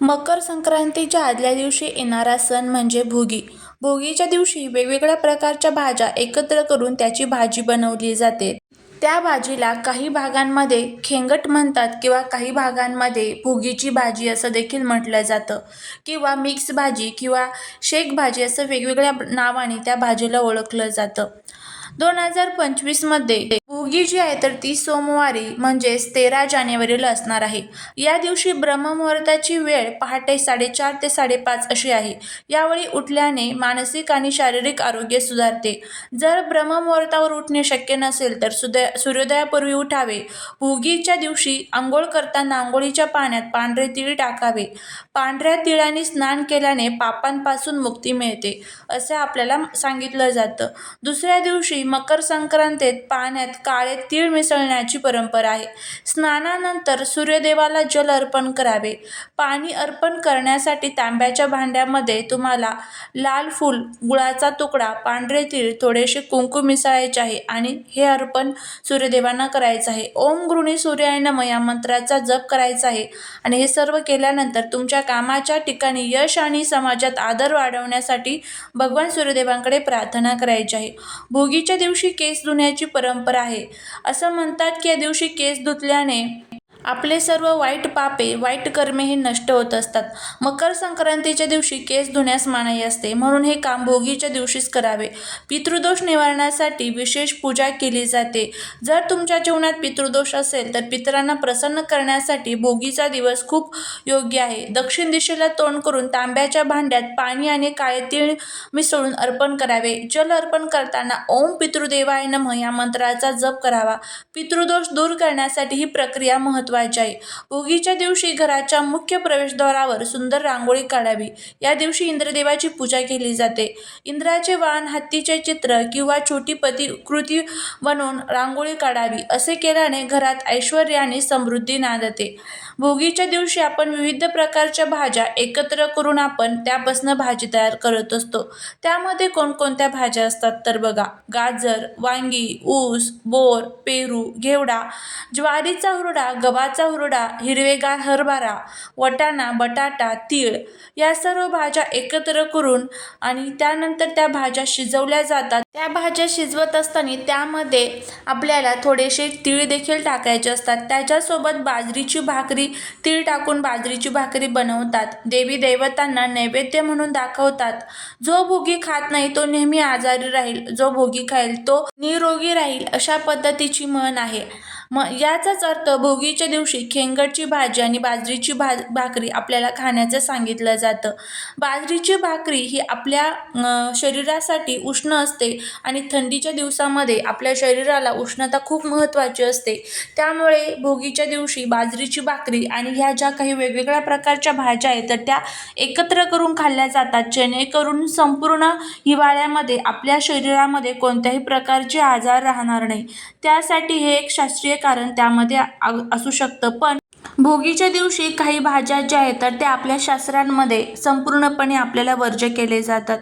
मकर संक्रांतीच्या आदल्या दिवशी येणारा सण म्हणजे भोगी. भोगीच्या दिवशी वेगवेगळ्या प्रकारच्या भाज्या एकत्र करून त्याची भाजी बनवली जाते. त्या भाजीला काही भागांमध्ये खेंगट म्हणतात किंवा काही भागांमध्ये भोगीची भाजी असं देखील म्हटलं जातं. किंवा मिक्स भाजी किंवा शेक भाजी असं वेगवेगळ्या नावाने त्या भाजीला ओळखलं जातं. दोन हजार पंचवीसमध्ये भोगी जी आहे तर ती सोमवारी म्हणजेच तेरा जानेवारीला असणार आहे. या दिवशी ब्रह्ममुहूर्ताची वेळ पहाटे साडेचार ते साडेपाच अशी आहे. यावेळी उठल्याने मानसिक आणि शारीरिक आरोग्य सुधारते. जर ब्रह्ममुहूर्तावर उठणे शक्य नसेल तर सुदय सूर्योदयापूर्वी उठावे. भोगीच्या दिवशी आंघोळ करताना आंघोळीच्या पाण्यात पांढरे तीळ टाकावे. पांढऱ्या तिळाने स्नान केल्याने पापांपासून मुक्ती मिळते असे आपल्याला सांगितलं जातं. दुसऱ्या दिवशी मकर संक्रांतीत पाण्यात काळे तीळ मिसळण्याची परंपरा आहे. स्नानानंतर सूर्यदेवाला जल अर्पण करावे. पाणी अर्पण करण्यासाठी तांब्याच्या भांड्यामध्ये तुम्हाला लाल फूल गुळाचा तुकडा पांढरे तीळ थोडेसे कुंकू मिसळायचे आहे आणि हे अर्पण सूर्यदेवांना करायचं आहे. ओम गृणी सूर्याय नम या मंत्राचा जप करायचा आहे आणि हे सर्व केल्यानंतर तुमच्या कामाच्या ठिकाणी यश आणि समाजात आदर वाढवण्यासाठी भगवान सूर्यदेवांकडे प्रार्थना करायची आहे. भोगीच्या दिवशी केस धुण्याची परंपरा आहे. असं म्हणतात की या दिवशी केस धुतल्याने आपले सर्व वाईट पापे वाईट कर्मे हे नष्ट होत असतात. मकर संक्रांतीच्या दिवशी केस धुण्यास मनाई असते. म्हणून हे काम भोगीच्या दिवशीच करावे. पितृदोष निवारणासाठी विशेष पूजा केली जाते. जर तुमच्या जीवनात पितृदोष असेल तर पितरांना प्रसन्न करण्यासाठी भोगीचा दिवस खूप योग्य आहे. दक्षिण दिशेला तोंड करून तांब्याच्या भांड्यात पाणी आणि काळे तीळ मिसळून अर्पण करावे. जल अर्पण करताना ओम पितृदेवाय नम या मंत्राचा जप करावा. पितृदोष दूर करण्यासाठी ही प्रक्रिया महत्त्वाची आहे. भोगीच्या दिवशी घराच्या मुख्य प्रवेशद्वारावर सुंदर रांगोळी काढावी. या दिवशी इंद्रदेवाची पूजा केली जाते. इंद्राचे वाहन हत्तीचे चित्र किंवा छोटी पती कृती बनवून रांगोळी काढावी असे केल्याने घरात ऐश्वर आणि समृद्धी नांदते. भोगीच्या दिवशी आपण विविध प्रकारच्या भाज्या एकत्र करून आपण त्यापासून भाजी तयार करत असतो. त्यामध्ये कोणकोणत्या भाज्या असतात तर बघा गाजर वांगी ऊस बोर पेरू घेवडा ज्वारीचा हुरडा गव्हाचा हुरडा हिरवेगार हरभरा वटाणा बटाटा तीळ या सर्व भाज्या एकत्र करून आणि त्यानंतर त्या भाज्या शिजवल्या जातात. त्या भाज्या शिजवत असताना त्यामध्ये आपल्याला थोडेसे तीळ देखील टाकायचे असतात. त्याच्यासोबत बाजरीची भाकरी तीळ टाकून बाजरीची भाकरी बनवतात. देवी दैवतांना नैवेद्य म्हणून दाखवतात. जो भोगी खात नाही तो नेहमी आजारी राहील. जो भोगी खाईल तो निरोगी राहील अशा पद्धतीची म्हण आहे. मग याचाच अर्थ भोगीच्या दिवशी खेंगडची भाजी आणि बाजरीची भा भाकरी आपल्याला खाण्याचं सांगितलं जातं. बाजरीची भाकरी ही आपल्या शरीरासाठी उष्ण असते आणि थंडीच्या दिवसामध्ये आपल्या शरीराला उष्णता खूप महत्त्वाची असते. त्यामुळे भोगीच्या दिवशी बाजरीची भाकरी आणि ह्या ज्या काही वेगवेगळ्या प्रकारच्या भाज्या आहेत तर त्या एकत्र करून खाल्ल्या जातात. जेणेकरून संपूर्ण हिवाळ्यामध्ये आपल्या शरीरामध्ये कोणत्याही प्रकारचे आजार राहणार नाही. त्यासाठी हे एक शास्त्रीय कारण त्यामध्ये असू शकतं. पण भोगीच्या दिवशी काही भाज्या ज्या आहेत तर त्या आपल्या शास्त्रांमध्ये संपूर्णपणे आपल्याला वर्ज्य केले जातात.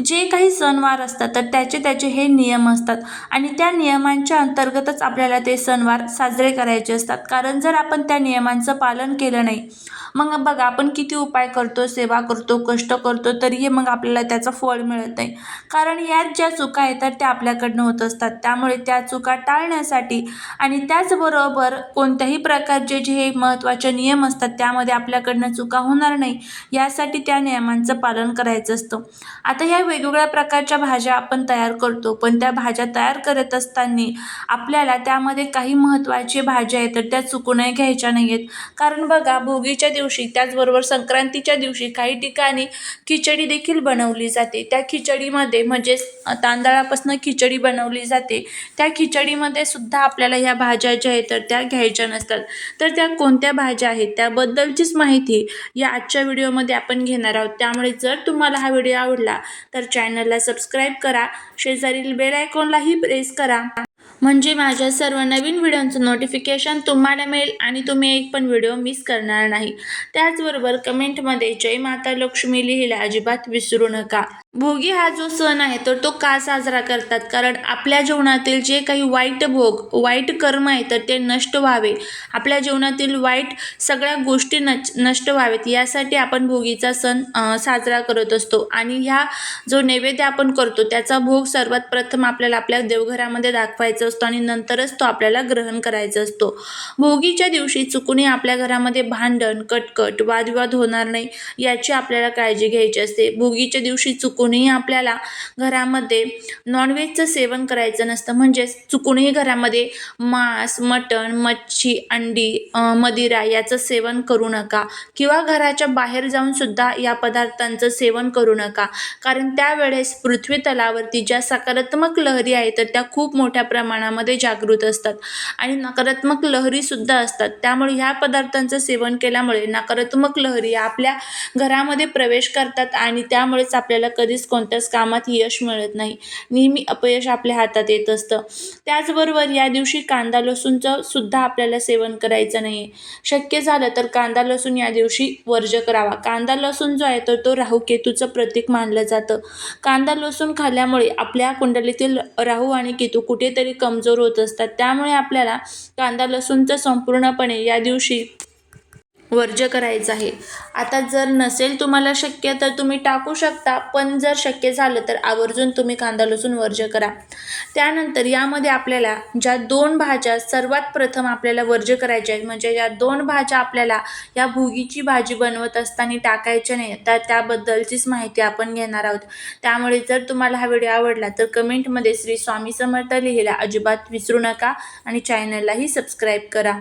जे काही सणवार असतात तर त्याचे त्याचे हे नियम असतात आणि त्या नियमांच्या अंतर्गतच आपल्याला ते सणवार साजरे करायचे असतात. कारण जर आपण त्या नियमांचं पालन केलं नाही मग बघा आपण किती उपाय करतो सेवा करतो कष्ट करतो तरीही मग आपल्याला त्याचं फळ मिळत नाही. कारण यात ज्या चुका आहेत तर त्या आपल्याकडनं होत असतात. त्यामुळे त्या चुका टाळण्यासाठी आणि त्याचबरोबर कोणत्याही प्रकारचे जे हे महत्त्वाचे नियम असतात त्यामध्ये आपल्याकडनं चुका होणार नाही यासाठी त्या नियमांचं पालन करायचं असतं. आता ह्या वेगवेगळ्या प्रकारच्या भाज्या आपण तयार करतो पण त्या भाज्या तयार करत असताना आपल्याला त्यामध्ये काही महत्त्वाचे भाज्या आहेत तर त्या चुकूनही घ्यायच्या नाही आहेत कारण बघा भोगीच्या दिवशी त्याचबरोबर संक्रांतीच्या दिवशी काही ठिकाणी खिचडी देखील बनवली जाते. त्या खिचडीमध्ये म्हणजेच तांदळापासून खिचडी बनवली जाते. त्या खिचडीमध्ये सुद्धा आपल्याला ह्या भाज्या ज्या आहेत तर त्या घ्यायच्या नसतात. तर त्या कोणत्या भाज्या आहेत त्याबद्दलचीच माहिती या आजच्या व्हिडिओमध्ये आपण घेणार आहोत. त्यामुळे जर तुम्हाला हा व्हिडिओ आवडला तर चॅनलला सबस्क्राईब करा. शेजारील बेल आयकॉनलाही प्रेस करा. म्हणजे माझ्या सर्व नवीन व्हिडिओंचं नोटिफिकेशन तुम्हाला मिळेल आणि तुम्ही एक पण व्हिडिओ मिस करणार नाही. त्याचबरोबर कमेंटमध्ये जय माता लक्ष्मी लिहिला अजिबात विसरू नका. भोगी हा जो सण आहे तर तो का साजरा करतात? कारण आपल्या जीवनातील जे काही वाईट भोग वाईट कर्म आहे तर ते नष्ट व्हावे. आपल्या जीवनातील वाईट सगळ्या गोष्टी नच नष्ट व्हावेत. यासाठी आपण भोगीचा सण साजरा करत असतो. आणि ह्या जो नैवेद्य आपण करतो त्याचा भोग सर्वात प्रथम आपल्याला आपल्या देवघरामध्ये दाखवायचा असतो आणि नंतरच तो आपल्याला ग्रहण करायचा असतो. भोगीच्या दिवशी चुकूनही आपल्या घरामध्ये भांडण कटकट वादविवाद होणार नाही याची आपल्याला काळजी घ्यायची असते. भोगीच्या दिवशी चुकूनही आपल्याला घरामध्ये नॉनव्हेजचं सेवन करायचं नसतं. म्हणजेच चुकूनही घरामध्ये मांस मटण मच्छी अंडी मदिरा याचं सेवन करू नका. किंवा घराच्या बाहेर जाऊन सुद्धा या पदार्थांचं सेवन करू नका. कारण त्यावेळेस पृथ्वी तलावरती ज्या सकारात्मक लहरी आहेत तर त्या खूप मोठ्या प्रमाणात प्रमाणामध्ये जागृत असतात. आणि नकारात्मक लहरीसुद्धा असतात. त्यामुळे ह्या पदार्थांचं सेवन केल्यामुळे नकारात्मक लहरी आपल्या घरामध्ये प्रवेश करतात आणि त्यामुळेच आपल्याला कधीच कोणत्याच कामात यश मिळत नाही. नेहमी अपयश आपल्या हातात येत असतं. त्याचबरोबर या दिवशी कांदा लसूणचं सुद्धा आपल्याला सेवन करायचं नाही आहे शक्य झालं तर कांदा लसूण या दिवशी वर्ज करावा. कांदा लसूण जो आहे तर तो राहू केतूचं प्रतीक मानलं जातं. कांदा लसूण खाल्ल्यामुळे आपल्या कुंडलीतील राहू आणि केतू कुठेतरी कमजोर होत असतात. त्यामुळे आपल्याला कांदा लसूणचं संपूर्णपणे या दिवशी वर्ज करायचं आहे. आता जर नसेल तुम्हाला शक्य तर तुम्ही टाकू शकता पण जर शक्य झालं तर आवर्जून तुम्ही कांदा लसूण वर्ज करा. त्यानंतर यामध्ये आपल्याला ज्या दोन भाज्या सर्वात प्रथम आपल्याला वर्ज करायच्या आहेत म्हणजे या दोन भाज्या आपल्याला या भुगीची भाजी बनवत असताना टाकायच्या नाही तर त्याबद्दलचीच माहिती आपण घेणार आहोत. त्यामुळे जर तुम्हाला हा व्हिडिओ आवडला तर कमेंटमध्ये श्री स्वामी समर्थ लिहिला अजिबात विसरू नका आणि चॅनललाही सबस्क्राईब करा.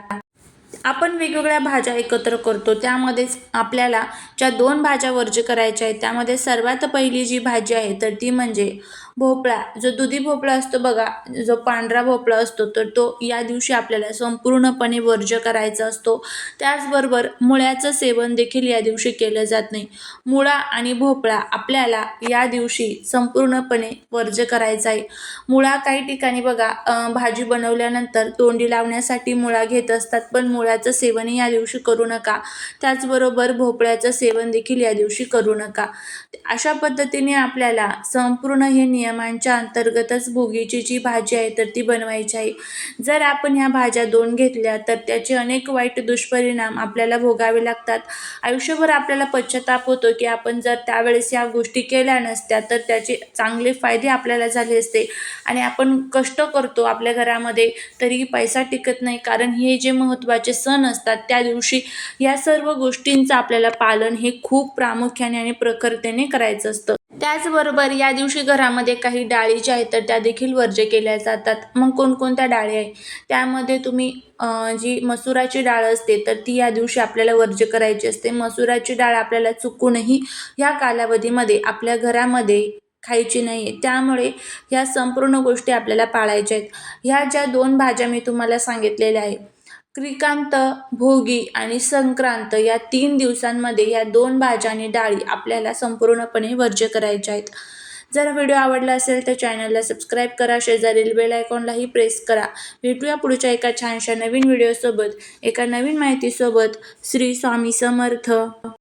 आपण वेगवेगळ्या भाज्या एकत्र करतो. त्यामध्येच आपल्याला ज्या दोन भाज्या वर्ज करायच्या आहेत त्यामध्ये सर्वात पहिली जी भाजी आहे तर ती म्हणजे भोपळा जो दुधी भोपळा असतो बघा जो पांढरा भोपळा असतो तर तो या दिवशी आपल्याला संपूर्णपणे वर्ज्य करायचा असतो. त्याचबरोबर मुळ्याचं सेवन देखील या दिवशी केलं जात नाही. मुळा आणि भोपळा आपल्याला या दिवशी संपूर्णपणे वर्ज करायचा आहे. मुळा काही ठिकाणी बघा भाजी बनवल्यानंतर तोंडी लावण्यासाठी मुळा घेत असतात पण मुळ्याचं सेवनही या दिवशी करू नका. त्याचबरोबर भोपळ्याचं सेवन देखील या दिवशी करू नका. अशा पद्धतीने आपल्याला संपूर्ण हे नियमांच्या अंतर्गतच भोगीची जी भाजी आहे तर ती बनवायची आहे. जर आपण ह्या भाज्या दोन घेतल्या तर त्याचे अनेक वाईट दुष्परिणाम आपल्याला भोगावे लागतात. आयुष्यभर आपल्याला पश्चाताप होतो की आपण जर त्यावेळेस ह्या गोष्टी केल्या नसत्या तर त्याचे चांगले फायदे आपल्याला झाले असते. आणि आपण कष्ट करतो आपल्या घरामध्ये तरीही पैसा टिकत नाही. कारण हे जे महत्त्वाचे सण असतात त्या दिवशी या सर्व गोष्टींचं आपल्याला पालन हे खूप प्रामुख्याने आणि प्रखरतेने करायचं असतं. त्याचबरोबर या दिवशी घरामध्ये काही डाळी ज्या आहेत तर त्या देखील वर्ज केल्या जातात. मग कोणकोणत्या डाळी आहे त्यामध्ये तुम्ही जी मसुराची डाळ असते तर ती या दिवशी आपल्याला वर्ज करायची असते. मसुराची डाळ आपल्याला चुकूनही ह्या कालावधीमध्ये आपल्या घरामध्ये खायची नाही आहे त्यामुळे ह्या संपूर्ण गोष्टी आपल्याला पाळायच्या आहेत. ह्या ज्या दोन भाज्या मी तुम्हाला सांगितलेल्या आहे क्रिकांत भोगी आणि संक्रांत या तीन दिवसांमध्ये या दोन भाज्या आणि डाळी आपल्याला संपूर्णपणे वर्ज्य करायच्या आहेत. जर व्हिडिओ आवडला असेल तर चॅनलला सबस्क्राईब करा शेजारील बेल आयकॉनलाही प्रेस करा. भेटूया पुढच्या एका छानशा नवीन व्हिडिओसोबत. एका नवीन माहितीसोबत. श्री स्वामी समर्थ.